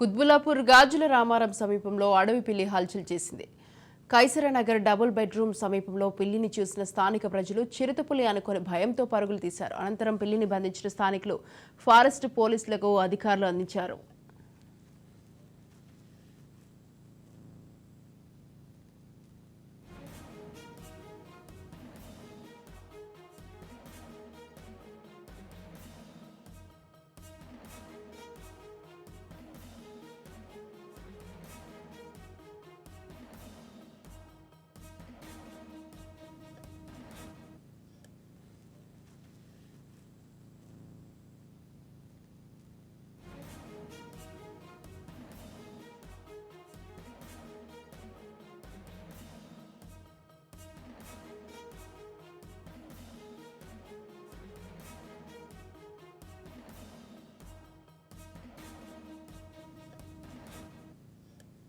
కుత్బులాపూర్ గాజుల రామారం సమీపంలో అడవి పిల్లి హల్చల్ చేసింది. కైసరనగర్ డబుల్ బెడ్రూమ్ సమీపంలో పిల్లిని చూసిన స్థానిక ప్రజలు చిరుతపులి అనుకుని భయంతో పరుగులు తీశారు. అనంతరం పిల్లిని బంధించిన స్థానికులు ఫారెస్ట్ పోలీసులకు అధికారులు అందించారు.